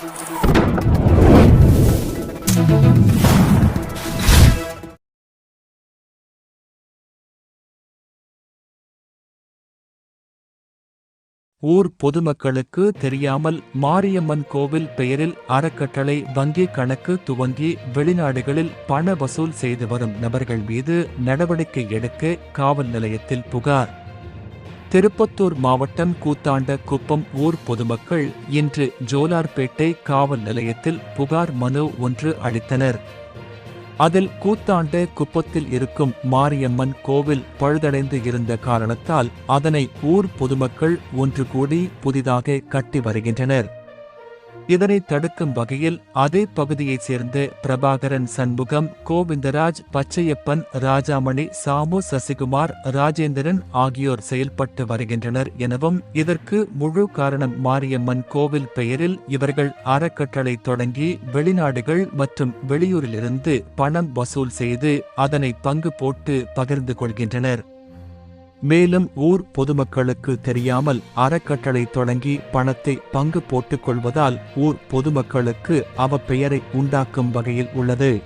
ஊர் பொதுமக்களுக்கு தெரியாமல் மாரியம்மன் கோவில் பெயரில் அறக்கட்டளை வங்கி கணக்கு துவங்கி வெளிநாடுகளில் பண வசூல் செய்து வரும் நபர்கள் மீது நடவடிக்கை எடுக்க காவல் நிலையத்தில் புகார். திருப்பத்தூர் மாவட்டம் கூத்தாண்ட குப்பம் ஊர் பொதுமக்கள் இன்று ஜோலார்பேட்டை காவல் நிலையத்தில் புகார் மனு ஒன்று அளித்தனர். அதில் கூத்தாண்ட குப்பத்தில் இருக்கும் மாரியம்மன் கோவில் பழுதடைந்து இருந்த காரணத்தால் அதனை ஊர் பொதுமக்கள் ஒன்று கூடி புதிதாக கட்டி வருகின்றனர். இதனை தடுக்கும் வகையில் அதே பகுதியைச் சேர்ந்த பிரபாகரன் சண்முகம் கோவிந்தராஜ் பச்சையப்பன் ராஜாமணி சாமு சசிகுமார் ராஜேந்திரன் ஆகியோர் செயல்பட்டு வருகின்றனர் எனவும் இதற்கு முழு காரணம் மாரியம்மன் கோவில் பெயரில் இவர்கள் அறக்கட்டளை தொடங்கி வெளிநாடுகள் மற்றும் வெளியூரிலிருந்து பணம் வசூல் செய்து அதனை பங்கு போட்டு பகிர்ந்து கொள்கின்றனர். மேலும் ஊர் பொதுமக்களுக்கு தெரியாமல் அறக்கட்டளை தொடங்கி பணத்தை பங்கு போட்டுக் கொள்வதால் ஊர் பொதுமக்களுக்கு அவப்பெயரை உண்டாக்கும் வகையில் உள்ளது.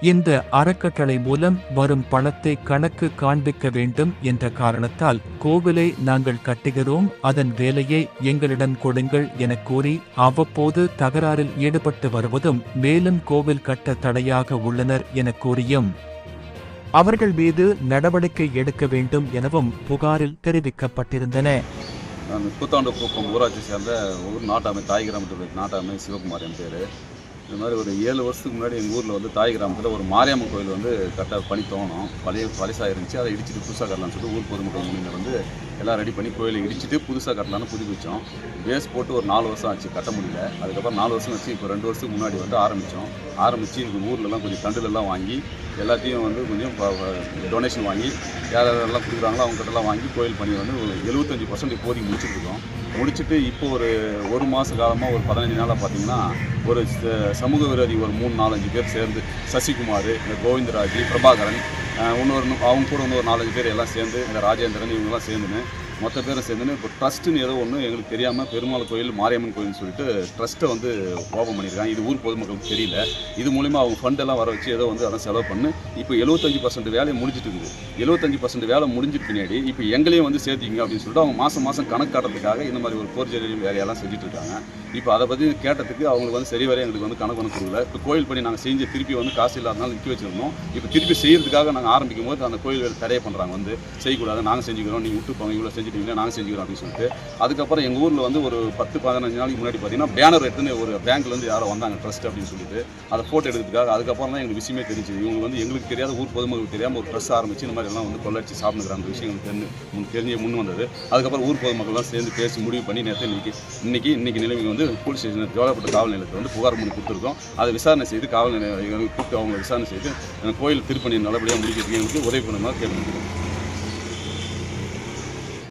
இந்த அறக்கட்டளை மூலம் வரும் பணத்தை கணக்கு காண்பிக்க வேண்டும் என்ற காரணத்தால் கோவிலை நாங்கள் கட்டுகிறோம் அதன் வேலையை எங்களிடம் கொடுங்கள் என கூறி அவ்வப்போது தகராறில் ஈடுபட்டு வருவதும் மேலும் கோவில் கட்ட தடையாக உள்ளனர் என கூறியும். அவர்கள் மீது நடவடிக்கை எடுக்க வேண்டும் எனவும் புகாரில் தெரிவிக்கப்பட்டிருந்தன. நான் கூத்தாண்டு குப்பம் ஊராட்சி சேர்ந்த ஊர் நாட்டாமை தாய் கிராமத்தில் நாட்டாமை சிவகுமார் என் பேர். இந்த மாதிரி ஒரு ஏழு வருஷத்துக்கு முன்னாடி எங்கள் ஊரில் வந்து தாய் கிராமத்தில் ஒரு மாரியம்மன் கோயில் வந்து கரெக்டாக பணி தோணும். பழைய பழசாக இருந்துச்சு. அதை இடிச்சிட்டு புதுசாக கட்டலாம்னு சொல்லிட்டு ஊர் பொதுமக்கள் முன்னிலை வந்து எல்லாம் ரெடி பண்ணி கோயிலை இடிச்சிட்டு புதுசாக கட்டலாம்னு புதுப்பிச்சோம் பேஸ் போட்டு ஒரு நாலு வருஷம் ஆச்சு கட்ட முடியல. அதுக்கப்புறம் நாலு வருஷம் வச்சு இப்போ ரெண்டு வருஷத்துக்கு முன்னாடி வந்து ஆரம்பித்தோம் ஆரம்பித்து எங்கள் ஊர்லலாம் கொஞ்சம் தண்டுலெல்லாம் வாங்கி எல்லாத்தையும் வந்து கொஞ்சம் டொனேஷன் வாங்கி யார் யாரெல்லாம் கொடுக்குறாங்களோ அவங்ககிட்டலாம் வாங்கி கோயில் பண்ணி வந்து எழுபத்தஞ்சி பர்சன்ட் இப்போதைக்கு முடிச்சிருக்கோம் முடிச்சுட்டு இப்போ ஒரு ஒரு மாத காலமாக ஒரு பதினஞ்சு நாளாக பார்த்தீங்கன்னா ஒரு ச- சமூக விரோதி ஒரு மூணு நாலஞ்சு பேர் சேர்ந்து சசிகுமார் இந்த கோவிந்தராஜ் பிரபாகரன் இன்னொரு அவங்க கூட இன்னொரு நாலஞ்சு பேர் எல்லாம் சேர்ந்து இந்த ராஜேந்திரன் இவங்கெல்லாம் சேர்ந்துன்னு மொத்த பேரும் சேர்ந்துன்னு இப்போ ட்ரஸ்ட்டுன்னு ஏதோ ஒன்று எங்களுக்கு தெரியாமல் பெருமாள் கோயில் மாரியம்மன் கோயில்னு சொல்லிட்டு ட்ரஸ்ட்டை வந்து ஓபன் பண்ணியிருக்காங்க. இது ஊர் பொதுமக்களுக்கு தெரியல. இது மூலிமா அவங்க ஃபண்டெல்லாம் வர வச்சு ஏதோ வந்து அதை செலவு பண்ணு. இப்போ எழுபத்தஞ்சு பர்சன்ட் வேலையை முடிஞ்சிட்டு இருக்குது. எழுபத்தஞ்சு பர்சன்ட் வேலை முடிஞ்சிட்டு பின்னாடி இப்போ எங்களையும் வந்து சேர்த்திங்க அப்படின்னு சொல்லிட்டு அவங்க மாதம் மாதம் கணக்கு காட்டுறதுக்காக இந்த மாதிரி ஒரு போர்ஜரியும் வேலையெல்லாம் செஞ்சுட்ருக்காங்க இப்போ அதை பற்றி கேட்டதுக்கு அவங்களுக்கு வந்து சரி வரைய எங்களுக்கு வந்து கணக்கு ஒன்று கொடுக்கல. இப்போ கோயில் பணி நாங்கள் செஞ்சு திருப்பி வந்து காசு இல்லாதனால நிற்க வச்சிருந்தோம். இப்போ திருப்பி செய்யறதுக்காக நாங்கள் ஆரம்பிக்கும் போது அந்த கோயில் வேலை தடை பண்ணுறாங்க வந்து செய்யக்கூடாது நாங்கள் செஞ்சுக்கிறோம் நீங்கள் விட்டு போங்க இவ்வளோ செஞ்சுட்டீங்களா நாங்கள் செஞ்சுக்கிறோம் அப்படின்னு சொல்லிட்டு. அதுக்கப்புறம் எங்கள் ஊரில் வந்து ஒரு பத்து பதினஞ்சு நாளைக்கு முன்னாடி பார்த்தீங்கன்னா பேனர் எடுத்துன்னு ஒரு பேங்க்லேருந்து யாரோ வந்தாங்க ட்ரஸ்ட் அப்படின்னு சொல்லிட்டு. அதை ஃபோட்டோ எடுக்கிறதுக்காக அதுக்கப்புறம் தான் எங்களுக்கு விஷயமே தெரிஞ்சு இவங்க வந்து எங்களுக்கு தெரியாத ஊர் பொதுமக்களுக்கு தெரியாமல் ஒரு ட்ரெஸ் ஆரம்பிச்சு இந்த மாதிரி எல்லாம் வந்து கொள்ளடிச்சு சாப்பிடுங்கிற அந்த விஷயம் தெரிஞ்சு முன் தெரிஞ்சு முன் வந்தது. அதுக்கப்புறம் ஊர் பொதுமக்கள்லாம் சேர்ந்து பேசி முடிவு பண்ணி நேற்று இன்னைக்கு இன்னைக்கு இன்னைக்கு நிலைமைக்கு வந்து போலீஸ் ஸ்டேஷன் தேவைப்பட்ட காவல் நிலையத்தில் வந்து புகார் பண்ணி கொடுத்துருக்கோம். அதை விசாரணை செய்து காவல் நிலையம் கூப்பிட்டு அவங்க விசாரணை செய்து கோயில் திருப்பணி நல்லபடியாக முடிக்கிறதுக்கு எங்களுக்கு உதவி பண்ணுமா கேட்டுக்கிறோம்